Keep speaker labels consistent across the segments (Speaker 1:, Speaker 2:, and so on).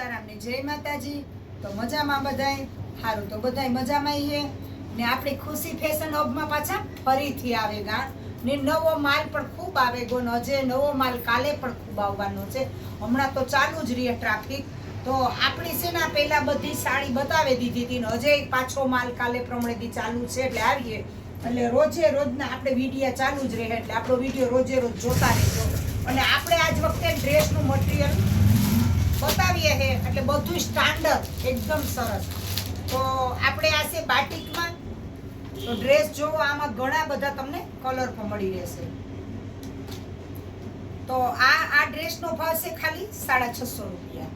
Speaker 1: સીતારામ ને જય માતાજી. તો મજામાં બધાય? સારું તો બધાય મજામાં છે ને આપણી ખુશી ફેશન હબમાં પાછા ફરીથી આવે ગાણ ને નવો માલ પણ ખૂબ આવે ગો ને હજે નવો માલ કાલે પણ ખૂબ આવવાનો છે. હમણાં તો ચાલુ જ રહે ટ્રાફિક તો આપણી છે ને પહેલા બધી સાડી બતાવી દીધી હતી ને હજે પાછો માલ કાલે પ્રમાણેથી ચાલુ છે એટલે આવીએ. એટલે રોજે રોજના આપણે વીડિયો ચાલુ જ રહે. એટલે આપણો વીડિયો રોજે રોજ જોતા રહેજો. અને આપણે આજ વખતે ડ્રેસનું મટીરિયલ બતાવીએ છે એટલે બધું સ્ટાન્ડર્ડ એકદમ સરસ. તો આપણે આ છે બાટિકમાં. તો ડ્રેસ જોવો, આમાં ઘણા બધા તમને કલર પણ મળી રહેશે. તો આ આ ડ્રેસનો ભાવ છે ખાલી સાડા છસો રૂપિયા.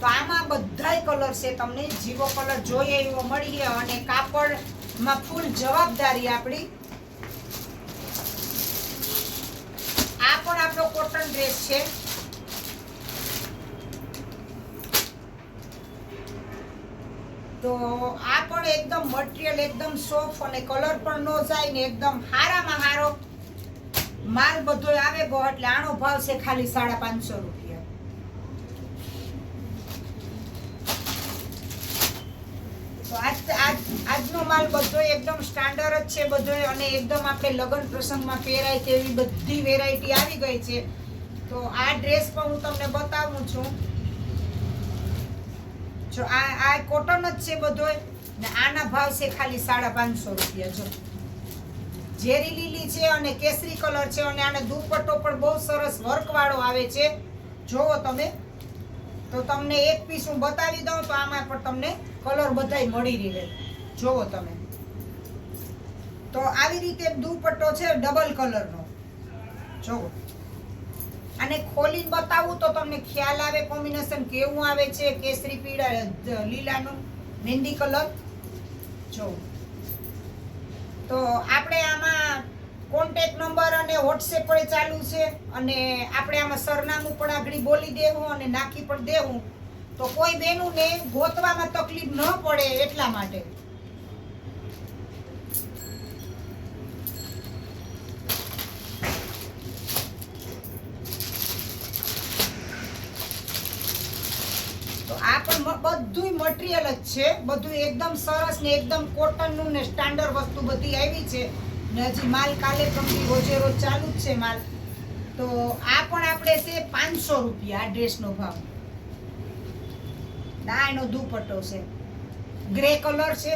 Speaker 1: તો આમાં બધાય કલર છે, તમને જીવો કલર જોઈએ એવો મળી ગયો અને કાપડમાં ફૂલ જવાબદારી આપણી. આ પણ આપણો કોટન ડ્રેસ છે. તો આ પણ એકદમ મટીરિયલ એકદમ સોફ્ટ અને કલર પણ નો જાય ને એકદમ હારામાં હારો. માલ બધો આવે ગો એટલે આનો ભાવ છે ખાલી સાડા પાંચસો રૂપિયા. આજ આજ, આજનો માલ બધો એકદમ સ્ટાન્ડર્ડ જ છે બધો અને એકદમ આપણે લગ્ન પ્રસંગમાં પહેરાય તેવી બધી વેરાયટી આવી ગઈ છે. તો આ ડ્રેસ પણ હું તમને બતાવું છું. જો આ આ કોટન જ છે બધોય. ને આના ભાવ છે ખાલી સાડા પાંચસો રૂપિયા, જો. ઝેરી લીલી છે અને કેસરી કલર છે અને આને દુપટ્ટો પણ બહુ સરસ વર્કવાળો આવે છે. જોવો તમે. તો તમને એક પીસ હું બતાવી દઉં તો આમાં પણ તમને કલર બધાય મળી રહે. જોવો તમે. તો આવી રીતે દુપટ્ટો છે ડબલ કલરનો જોવો. અને ખોલીને બતાવું તો તમને ખ્યાલ આવે કોમ્બિનેશન કેવું આવે છે, કેસરી પીળા લીલાનું, મહેંદી કલર. જો. તો આપણે આમાં કોન્ટેક નંબર અને વોટ્સએપ પણ ચાલુ છે અને આપણે આમાં સરનામું પણ આગળ બોલી દેવું અને નાખી પણ દેવું. તો કોઈ બેનુંને ગોતવામાં તકલીફ ન પડે એટલા માટે. આ પણ બધું મટીરિયલ જ છે. બધું એકદમ સરસ ને એકદમ કોટનનું ને સ્ટાન્ડર્ડ વસ્તુ બધી આવી છે. ને હજી માલ કાલે કંપની રોજે રોજ ચાલુ જ છે માલ. તો આ પણ આપણે છે પાંચસો રૂપિયા આ ડ્રેસનો ભાવ. ના એનો દુપટ્ટો છે. ગ્રે કલર છે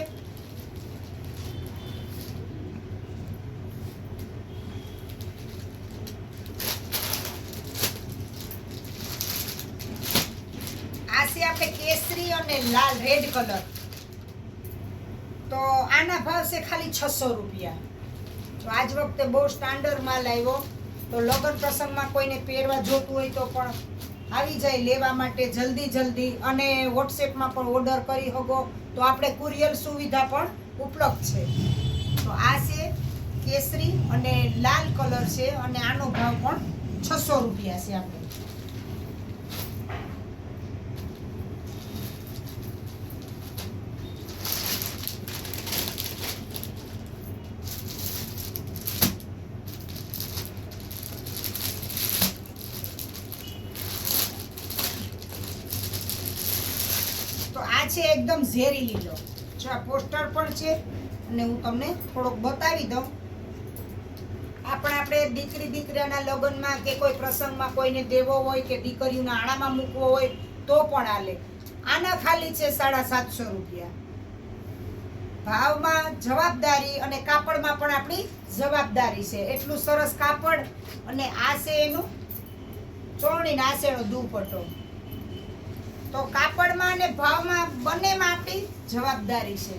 Speaker 1: આ છે આપણે અને લાલ રેડ કલર તો આના ભાવ છે ખાલી છસો રૂપિયા. તો આજ વખતે બહુ સ્ટાન્ડર્ડ માલ આવ્યો. તો લગ્ન પ્રસંગમાં કોઈને પહેરવા જોતું હોય તો પણ આવી જાય લેવા માટે જલ્દી જલ્દી. અને વોટ્સએપમાં પણ ઓર્ડર કરી શકો તો આપણે કુરિયર સુવિધા પણ ઉપલબ્ધ છે. તો આ છે કેસરી અને લાલ કલર છે અને આનો ભાવ પણ છસો રૂપિયા છે આપણે તો આ છે એકદમ ઝેરી લીલો. જો આ પોસ્ટર પણ છે અને હું તમને થોડોક બતાવી દઉં. આપણે આપણે દીકરી દીકરાના લગ્નમાં કે કોઈ પ્રસંગમાં કોઈને દેવો હોય કે દીકરીઓના આણામાં મૂકવો હોય તો પણ આલે. આના ખાલી છે સાડા સાતસો રૂપિયા. ભાવમાં જવાબદારી અને કાપડમાં પણ આપણી જવાબદારી છે. એટલું સરસ કાપડ અને આ છે એનું ચોરણી આ છે એનો દુપટ્ટો. તો કાપડમાં અને ભાવમાં બંનેમાં આપણી જવાબદારી છે.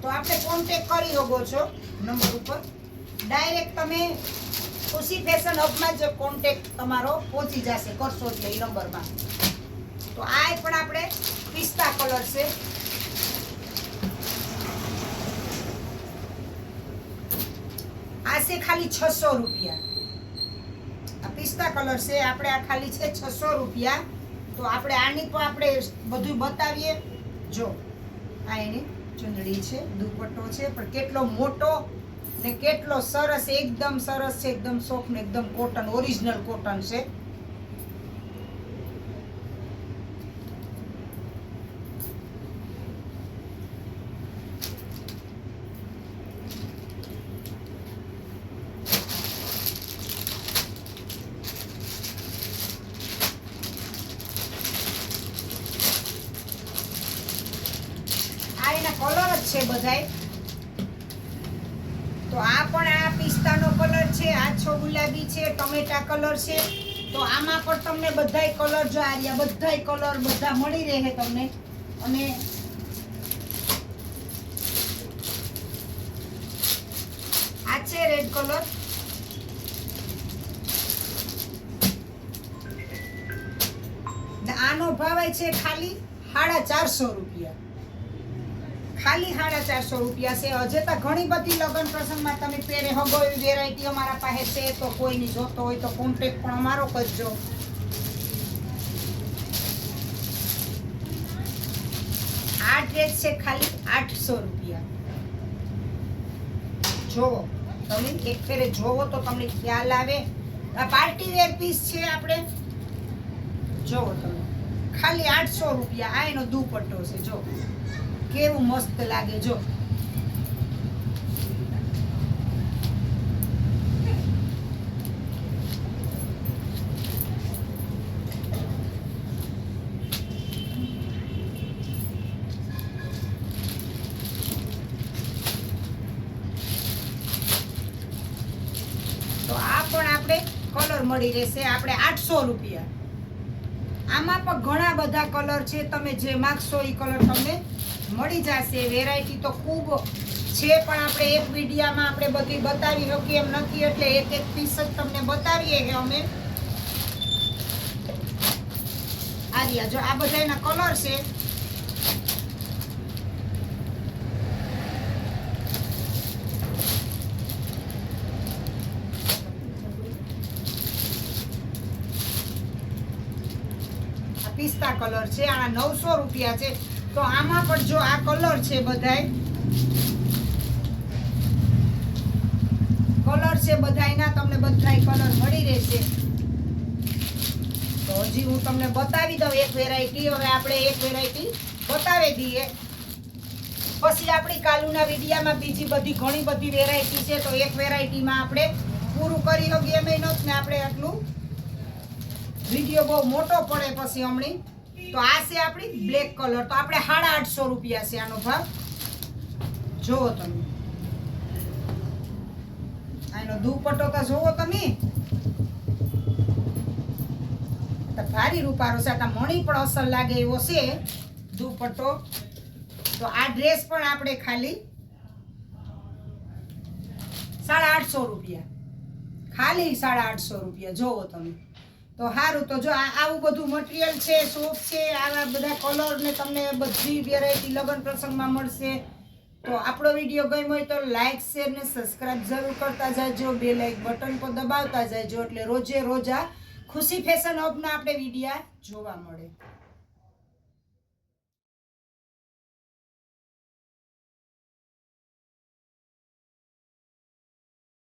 Speaker 1: તો આપણે કોન્ટેક કરી શકો છો નંબર ઉપર. ડાયરેક્ટ તમે ખુશી ફેશન હબમાં જ કોન્ટેક તમારો પહોંચી જશે, કરશો એટલે એ નંબરમાં. તો આ પણ આપણે પિસ્તા કલર છે. આ છે ખાલી છસો રૂપિયા. પિસ્તા કલર છે, આપણે આ ખાલી છે છસો રૂપિયા. તો આપણે આની પણ આપણે બધું બતાવીએ. જો, આ એની ચૂંદડી છે, દુપટ્ટો છે, પણ કેટલો મોટો ને કેટલો સરસ, એકદમ સરસ છે, એકદમ સોફ્ટ ને એકદમ કોટન ઓરિજિનલ કોટન છે. બધાય. તો આ પણ આ પિસ્તાનો કલર છે આછો ગુલાબી છે, ટમેટા કલર છે. તો આમાં પણ તમને બધાય કલર જો આ રહ્યા બધાય કલર બધા મળી રહે તમને. અને આ છે રેડ કલર. આનો ભાવ છે ખાલી સાડા ચારસો રૂપિયા. ખાલી સાડા ચારસો રૂપિયા છે. હજે તો ઘણી બધી લગ્ન પ્રસંગમાં તમે પહેરે હગો એવી વેરાયટી અમારા પાસે છે, તો કોઈની જોતો હોય તો કોન્ટેક્ટ પણ અમારો કરજો. આ ડ્રેસ છે ખાલી આઠસો રૂપિયા. જોવો, તમે એક ફેરે જોવો તો તમને ખ્યાલ આવે. આ પાર્ટી વેર પીસ છે આપણે. જોવો તમે. ખાલી આઠસો રૂપિયા, આ એનો દુપટ્ટો છે, જો. કેવું મસ્ત લાગે જો. કલર મળી રહેશે, આપણે આઠસો રૂપિયા. આમાં પણ ઘણા બધા કલર છે, તમે જે માગશો એ કલર તમને મળી જશે. વેરાયટી તો ખૂબ છે, પણ આપણે એક વિડીયામાં આપણે બધી બતાવી શકીએ એમ નથી, એટલે એક એક પીસ જ તમને બતાવીએ કે અમે. આ જો આ બધા એના કલર છે. આ પિસ્તા કલર છે, આના નવસો રૂપિયા છે. તો આમાં પણ જો આ કલર છે બધાય. કલર છે બધાયના, તમને બધાય કલર મળી રહેશે. તો હજી હું તમને બતાવી દઉં એક વેરાયટી હવે આપણે એક વેરાયટી બતાવી દઈએ. પછી આપણી કાલુના વિડીયામાં બીજી બધી ઘણી બધી વેરાયટી છે, તો એક વેરાયટીમાં આપણે પૂરું કરી શકીએ એમ નથી ને આપણે આટલું. વીડિયો બહુ મોટો પડે પછી હમણી. તો આ છે આપણી બ્લેક કલર તો આપણે સાડા આઠસો રૂપિયા છે આનો ભાવ. જુઓ તમે. આનો દુપટ્ટો તો જુઓ તમે. ભારી રૂપારો છે. આ મણી પણ અસર લાગે એવો છે દુપટ્ટો. તો આ ડ્રેસ પણ આપણે ખાલી સાડા આઠસો રૂપિયા. ખાલી સાડા આઠસો રૂપિયા. જોવો તમે. તો સારું તો જો આવું બધું મટીરિયલ છે સોપ છે, આવા બધા કલર ને તમને બધી વેરાયટી લગ્ન પ્રસંગમાં મળશે. તો આપણો વીડિયો ગમ્યો હોય તો લાઇક શેર ને સબસ્ક્રાઇબ જરૂર કરતા જાજો. બે લાઇક બટન પર દબાવતા જાજો. એટલે રોજે રોજ ખુશી ફેશન હબના આપણે વિડીયા જોવા મળે.